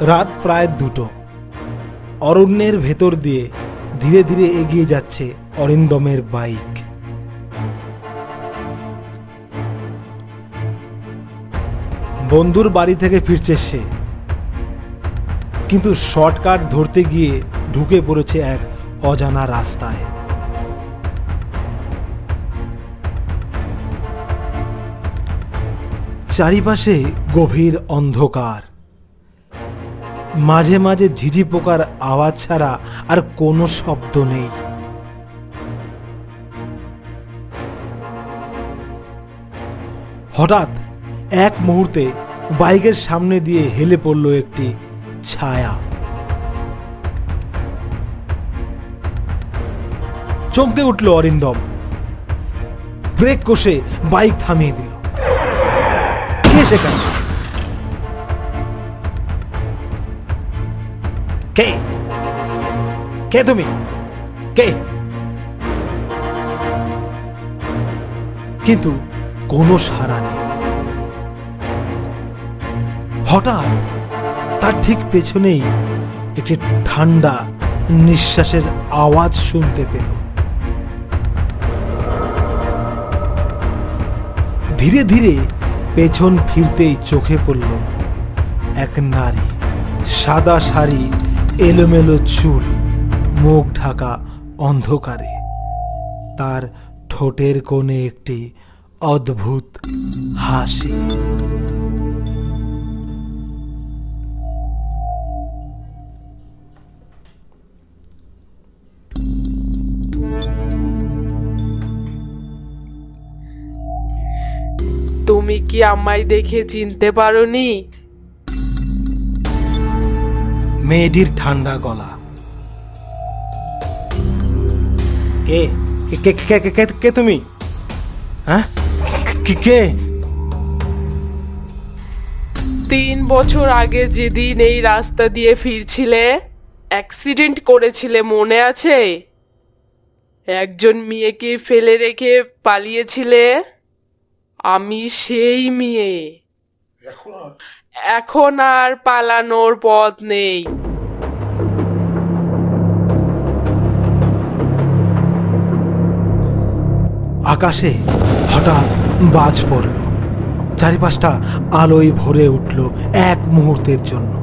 রাত প্রায় দুটো। অরণ্যের ভেতর দিয়ে ধীরে ধীরে এগিয়ে যাচ্ছে অরিন্দমের বাইক। বন্ধুর বাড়ি থেকে ফিরছে সে। কিন্তু শর্টকাট ধরতে গিয়ে ঢুকে পড়েছে এক অজানা রাস্তায়। চারিপাশে গভীর অন্ধকার। মাঝে মাঝে ঝিঝি পোকার আওয়াজ ছাড়া আর কোনো শব্দ নেই। হঠাৎ এক মুহূর্তে বাইকের সামনে দিয়ে হেলে পড়ল একটি ছায়া। চমকে উঠল অরিন্দম। ব্রেক কষে বাইক থামিয়ে দিল। কে সেখানে? কে? কে তুমি? কে? কিন্তু কোনো সাড়া নেই। হঠাৎ তার ঠিক পেছনেই একটি ঠান্ডা নিঃশ্বাসের আওয়াজ শুনতে পেল। ধীরে ধীরে পেছন ফিরতেই চোখে পড়ল এক নারী, সাদা শাড়ি এলোমেলো চুল, মুখ ঢাকা অন্ধকারে। তার ঠোঁটের কোণে একটি অদ্ভুত হাসি। তুমি কি আমায় দেখে চিনতে পারোনি? মেয়েটির ঠান্ডা গলা। কে? কে কে কে, কে- কে- তুমি? হ্যাঁ? কে তিন বছর আগে যেদিন এই রাস্তা দিয়ে ফিরছিলে অ্যাক্সিডেন্ট করেছিলে, মনে আছে? একজন মেয়েকে ফেলে রেখে পালিয়েছিলে? আমি সেই মেয়ে। এখন? আর পালানোর পথ নেই। আকাশে হঠাৎ বাজ পড়ল। চারিপাশটা আলোয় ভরে উঠল এক মুহূর্তের জন্য।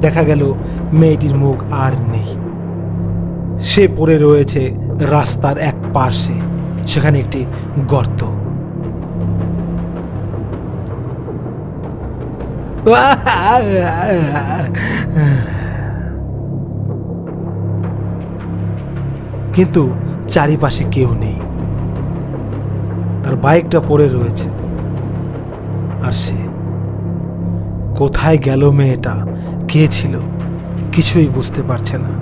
দেখা গেল মেয়েটির মুখ আর নেই। সে পড়ে রয়েছে রাস্তার এক পাশে সেখানে একটি গর্ত। কিন্তু চারিপাশে কেউ নেই। তার বাইকটা পড়ে রয়েছে। আর সে, কোথায় গেল মেয়েটা, কে ছিল, কিছুই বুঝতে পারছে না।